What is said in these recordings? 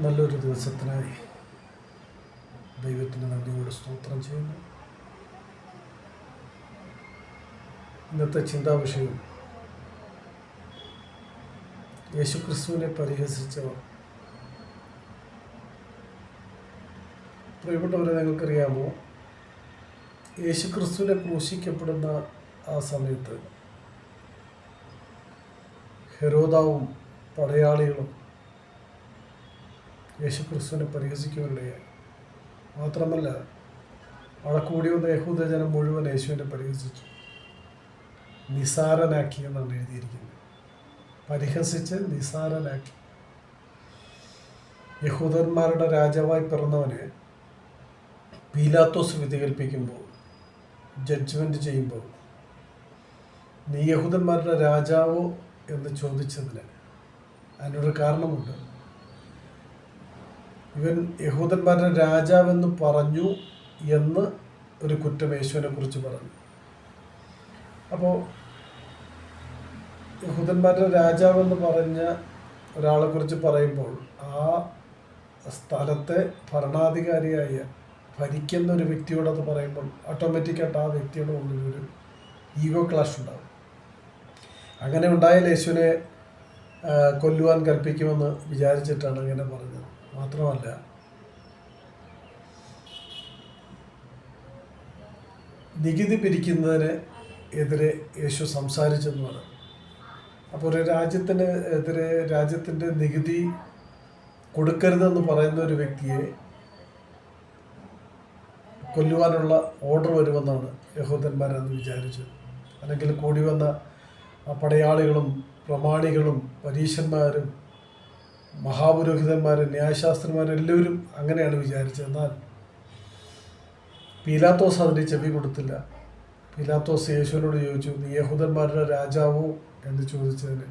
നല്ലൊരു ദിവസത്തിനായി ദൈവത്തിന് നന്ദിയോട് സ്തോത്രം ചെയ്യുന്നു. ഇന്നത്തെ ചിന്താ വിഷയം യേശുക്രിസ്തുവിനെ പരിഹസിച്ചവർ. പ്രിയപ്പെട്ടവരെ നിങ്ങൾക്കറിയാമോ യേശുക്രിസ്തുവിനെ ക്രൂശിക്കപ്പെടുന്ന ആ സമയത്ത് ഹെരോദാവും പടയാളികളും യേശുക്രിസ്തുവിനെ പരിഹസിക്കുകയുണ്ടായി മാത്രമല്ല അവിടെ കൂടി വന്ന യഹൂദജനം മുഴുവൻ യേശുവിനെ പരിഹസിച്ചു. നിസാരനാക്കി എന്നാണ് എഴുതിയിരിക്കുന്നത്. പരിഹസിച്ച് നിസാരനാക്കി. യഹൂദന്മാരുടെ രാജാവായി പിറന്നവനെ പീലാത്തോസ് വിധി കൽപ്പിക്കുമ്പോൾ ചെയ്യുമ്പോൾ നീ യഹൂദന്മാരുടെ രാജാവോ എന്ന് ചോദിച്ചതിന് അതിനൊരു കാരണമുണ്ട്. ഇവൻ യഹൂദന്മാരുടെ രാജാവെന്ന് പറഞ്ഞു എന്ന് ഒരു കുറ്റം യേശുവിനെ കുറിച്ച് പറഞ്ഞു. അപ്പോൾ യഹൂദന്മാരുടെ രാജാവെന്ന് പറഞ്ഞ ഒരാളെ കുറിച്ച് പറയുമ്പോൾ ആ സ്ഥലത്തെ ഭരണാധികാരിയായ ഭരിക്കുന്ന ഒരു വ്യക്തിയോടത് പറയുമ്പോൾ ഓട്ടോമാറ്റിക്കായിട്ട് ആ വ്യക്തിയുടെ ഉള്ളിൽ ഒരു ഈഗോ ക്ലാഷ് ഉണ്ടാകും അങ്ങനെ ഉണ്ടായാൽ യേശുവിനെ കൊല്ലുവാൻ കൽപ്പിക്കുമെന്ന് വിചാരിച്ചിട്ടാണ് അങ്ങനെ പറഞ്ഞത്. മാത്രമല്ല. നികുതി പിരിക്കുന്നതിന് എതിരെ യേശു സംസാരിച്ചെന്ന് പറഞ്ഞു അപ്പോൾ ഒരു രാജ്യത്തിന് എതിരെ രാജ്യത്തിന്റെ നികുതി കൊടുക്കരുതെന്ന് പറയുന്ന ഒരു വ്യക്തിയെ കൊല്ലുവാനുള്ള ഓർഡർ വരുമെന്നാണ് യഹൂദന്മാരെന്ന് വിചാരിച്ചത് അല്ലെങ്കിൽ കൂടി വന്ന പടയാളികളും പ്രമാണികളും പരീശന്മാരും മഹാപുരോഹിതന്മാരും ന്യായശാസ്ത്രന്മാരെല്ലാവരും അങ്ങനെയാണ് വിചാരിച്ചത്. എന്നാൽ പീലാത്തോസ് അതിന് ചെവി കൊടുത്തില്ല. പീലാത്തോസ് യേശുവിനോട് ചോദിച്ചു നീ യഹൂദന്മാരുടെ രാജാവോ? എന്ന് ചോദിച്ചതിന്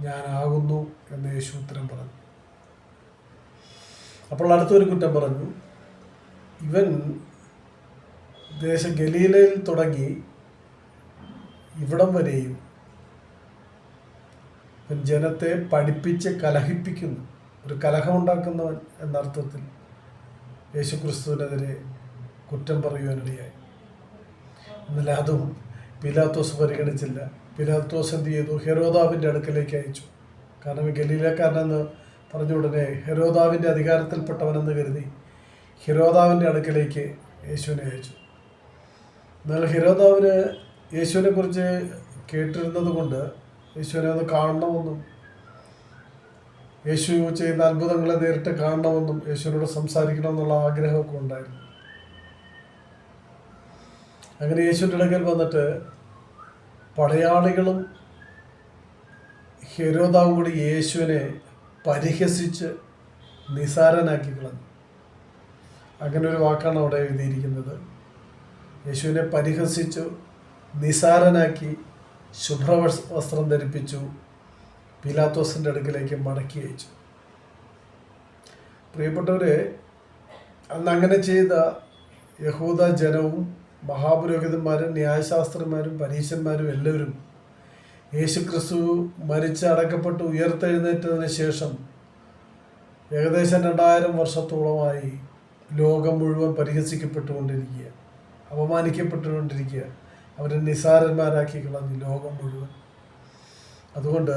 ഞാനാകുന്നു എന്ന് യേശു ഉത്തരം പറഞ്ഞു. അപ്പോൾ അടുത്തൊരു കുറ്റം പറഞ്ഞു. ഇവൻ ദേശ ഗലീലയിൽ തുടങ്ങി ഇവിടം വരെയും ജനത്തെ പഠിപ്പിച്ച് കലഹിപ്പിക്കുന്നു. ഒരു കലഹമുണ്ടാക്കുന്നവൻ എന്നർത്ഥത്തിൽ യേശുക്രിസ്തുവിനെതിരെ കുറ്റം പറയുവാനിടയായി. എന്നാൽ അതും പിലാത്തോസ് പരിഗണിച്ചില്ല. പിലാത്തോസ് എന്ത് ചെയ്തു? ഹെരോദാവിന്റെ അടുക്കലേക്ക് അയച്ചു. കാരണം ഗലീലക്കാരനെന്ന് പറഞ്ഞ ഉടനെ ഹെരോദാവിന്റെ അധികാരത്തിൽപ്പെട്ടവനെന്ന് കരുതി ഹിരോദാവിന്റെ അടുക്കലേക്ക് യേശുവിനെ അയച്ചു. എന്നാൽ ഹിരോദാവിന് യേശുവിനെ കുറിച്ച് കേട്ടിരുന്നത് കൊണ്ട് യേശുവിനെ ഒന്ന് കാണണമെന്നും. യേശു ചെയ്യുന്ന അത്ഭുതങ്ങളെ നേരിട്ട് കാണണമെന്നും യേശുവിനോട് സംസാരിക്കണമെന്നുള്ള ആഗ്രഹമൊക്കെ ഉണ്ടായിരുന്നു. അങ്ങനെ യേശുവിന്റെ ഇടയ്ക്കൽ വന്നിട്ട് പടയാളികളും ഹെരോദാവും കൂടി യേശുവിനെ പരിഹസിച്ച് നിസാരനാക്കി കളഞ്ഞു. അങ്ങനെ ഒരു വാക്കാണ് അവിടെ എഴുതിയിരിക്കുന്നത്. യേശുവിനെ പരിഹസിച്ചു നിസാരനാക്കി ശുഭ്ര വസ്- വസ്ത്രം ധരിപ്പിച്ചു. പീലാത്തോസിന്റെ അടുക്കിലേക്ക് മടക്കി അയച്ചു. പ്രിയപ്പെട്ടവരെ അന്ന് അങ്ങനെ ചെയ്ത യഹൂദ ജനവും മഹാപുരോഹിതന്മാരും ന്യായശാസ്ത്രന്മാരും പരീശന്മാരും എല്ലാവരും യേശുക്രിസ്തു മരിച്ച് അടക്കപ്പെട്ട് ഉയർത്തെഴുന്നേറ്റതിന് ശേഷം ഏകദേശം രണ്ടായിരം വർഷത്തോളമായി ലോകം മുഴുവൻ പരിഹസിക്കപ്പെട്ടുകൊണ്ടിരിക്കുക അപമാനിക്കപ്പെട്ടുകൊണ്ടിരിക്കുക അവരെ നിസാരന്മാരാക്കി കളഞ്ഞു ലോകം മുഴുവൻ. അതുകൊണ്ട്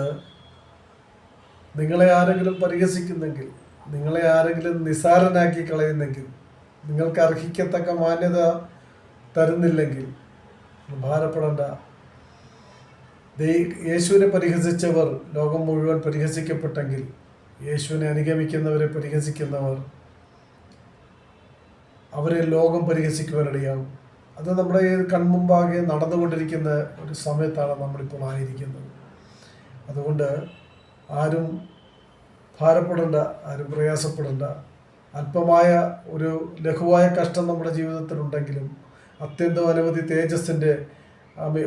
നിങ്ങളെ ആരെങ്കിലും പരിഹസിക്കുന്നെങ്കിൽ നിങ്ങളെ ആരെങ്കിലും നിസാരനാക്കി കളയുന്നെങ്കിൽ നിങ്ങൾക്ക് അർഹിക്കത്തക്ക മാന്യത തരുന്നില്ലെങ്കിൽ ഭാരപ്പെടേണ്ട. യേശുവിനെ പരിഹസിച്ചവർ ലോകം മുഴുവൻ പരിഹസിക്കപ്പെട്ടെങ്കിൽ യേശുവിനെ അനുഗമിക്കുന്നവരെ പരിഹസിക്കുന്നവർ അവരെ ലോകം പരിഹസിക്കുവാനിടയാകും. അത് നമ്മുടെ കൺമുമ്പാകെ നടന്നുകൊണ്ടിരിക്കുന്ന ഒരു സമയത്താണ് നമ്മളിപ്പോൾ ആയിരിക്കുന്നത്. അതുകൊണ്ട് ആരും ഭാരപ്പെടേണ്ട ആരും പ്രയാസപ്പെടേണ്ട. അല്പമായ ഒരു ലഘുവായ കഷ്ടം നമ്മുടെ ജീവിതത്തിലുണ്ടെങ്കിലും അത്യന്തം അനവധി തേജസ്സിന്റെ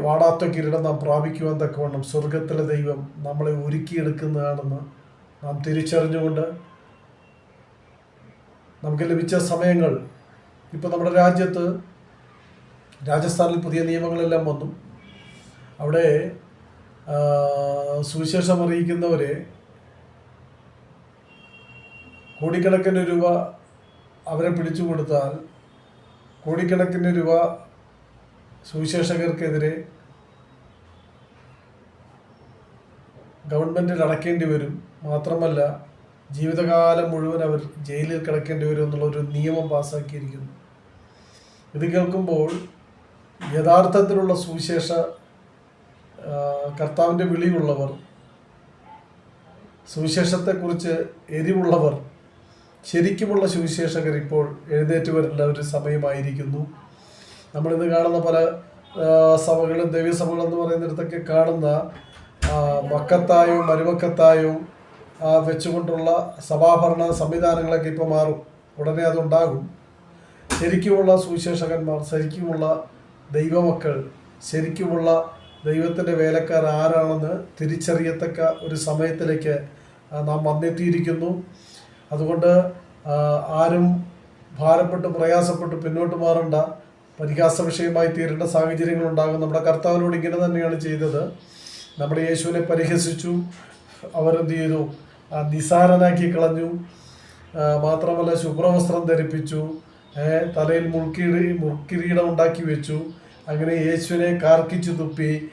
വാടാത്ത കിരീടം നാം പ്രാപിക്കുവാൻ തക്കവണ്ണം സ്വർഗത്തിലെ ദൈവം നമ്മളെ ഒരുക്കിയെടുക്കുന്നതാണെന്ന് നാം തിരിച്ചറിഞ്ഞുകൊണ്ട് നമുക്ക് ലഭിച്ച സമയങ്ങൾ ഇപ്പോൾ നമ്മുടെ രാജ്യത്ത് രാജസ്ഥാനിൽ പുതിയ നിയമങ്ങളെല്ലാം വന്നു. അവിടെ സുവിശേഷം അറിയിക്കുന്നവരെ കോടിക്കണക്കിന് രൂപ അവരെ പിടിച്ചു കൊടുത്താൽ കോടിക്കണക്കിന് രൂപ സുവിശേഷകർക്കെതിരെ ഗവൺമെന്റിൽ അടക്കേണ്ടി വരും. മാത്രമല്ല ജീവിതകാലം മുഴുവൻ അവർ ജയിലിൽ കിടക്കേണ്ടി വരും എന്നുള്ളൊരു നിയമം പാസ്സാക്കിയിരിക്കുന്നു ഇത് കേൾക്കുമ്പോൾ യഥാർത്ഥത്തിലുള്ള സുവിശേഷ കർത്താവിന്റെ വിളിയുള്ളവർ സുവിശേഷത്തെക്കുറിച്ച് എരിവുള്ളവർ ശരിക്കുമുള്ള സുവിശേഷകർ ഇപ്പോൾ എഴുന്നേറ്റ് വരേണ്ട ഒരു സമയമായിരിക്കുന്നു. നമ്മളിന്ന് കാണുന്ന പല സഭകളും ദൈവസഭകളും എന്ന് പറയുന്നിടത്തൊക്കെ കാണുന്ന മക്കത്തായോ മക്കത്തായും മരുമക്കത്തായും വെച്ചുകൊണ്ടുള്ള സഭാഭരണ സംവിധാനങ്ങളൊക്കെ ഇപ്പോൾ മാറും. ഉടനെ അതുണ്ടാകും ശരിക്കുമുള്ള സുവിശേഷകന്മാർ ശരിക്കുമുള്ള ദൈവമക്കൾ ശരിക്കുമുള്ള ദൈവത്തിന്റെ വേലക്കാർ ആരാണെന്ന് തിരിച്ചറിയത്തക്ക ഒരു സമയത്തിലേക്ക് നാം വന്നെത്തിയിരിക്കുന്നു. അതുകൊണ്ട് ആരും ഭാരപ്പെട്ട് പ്രയാസപ്പെട്ട് പിന്നോട്ട് മാറേണ്ട. പരിഹാസ വിഷയമായി തീരേണ്ട സാഹചര്യങ്ങൾ ഉണ്ടാകും. നമ്മുടെ കർത്താവിനോട് ഇങ്ങനെ തന്നെയാണ് ചെയ്തത്. നമ്മുടെ യേശുവിനെ പരിഹസിച്ചു. അവരെന്ത് ചെയ്തു? നിസാരനാക്കി കളഞ്ഞു. മാത്രമല്ല ശുഭ്രവസ്ത്രം ധരിപ്പിച്ചു. തലയിൽ മുൾക്കിരി മുൾക്കിരീടം ഉണ്ടാക്കി വെച്ചു. അങ്ങനെ യേശുവിനെ കാർക്കിച്ചു തുപ്പി.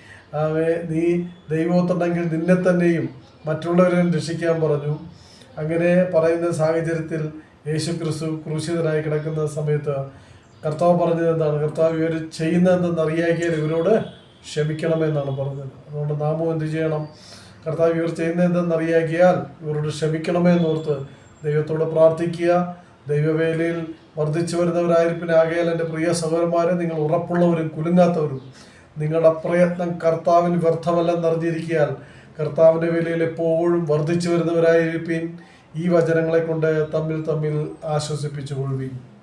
നീ ദൈവത്തുണ്ടെങ്കിൽ നിന്നെ തന്നെയും മറ്റുള്ളവരെയും രക്ഷിക്കാൻ പറഞ്ഞു. അങ്ങനെ പറയുന്ന സാഹചര്യത്തിൽ യേശു ക്രിസ്തു ക്രൂശിതനായി കിടക്കുന്ന സമയത്ത് കർത്താവ് പറഞ്ഞത് എന്താണ്? കർത്താവ് ഇവർ ചെയ്യുന്നതെന്ന് അറിയാക്കിയാൽ ഇവരോട് ക്ഷമിക്കണമെന്നാണ് പറഞ്ഞത്. അതുകൊണ്ട് നാമോ എന്ത് ചെയ്യണം? കർത്താവ് ഇവർ ചെയ്യുന്നതെന്ന് അറിയാക്കിയാൽ ഇവരോട് ക്ഷമിക്കണമെന്നോർത്ത് ദൈവത്തോട് പ്രാർത്ഥിക്കുക. ദൈവവേലയിൽ വർദ്ധിച്ചു വരുന്നവരായിരിക്കാകെ എന്റെ പ്രിയ സഹോദരന്മാരെ നിങ്ങൾ ഉറപ്പുള്ളവരും കുലുങ്ങാത്തവരും നിങ്ങളുടെ പ്രയത്നം കർത്താവിന് വ്യർത്ഥമല്ലെന്നറിഞ്ഞിരിക്കാൻ കർത്താവിന്റെ വിലയിൽ എപ്പോഴും വർദ്ധിച്ചു വരുന്നവരായിരിക്കും ഈ വചനങ്ങളെ കൊണ്ട് തമ്മിൽ തമ്മിൽ ആശ്വസിപ്പിച്ചു കൊള്ളുകയും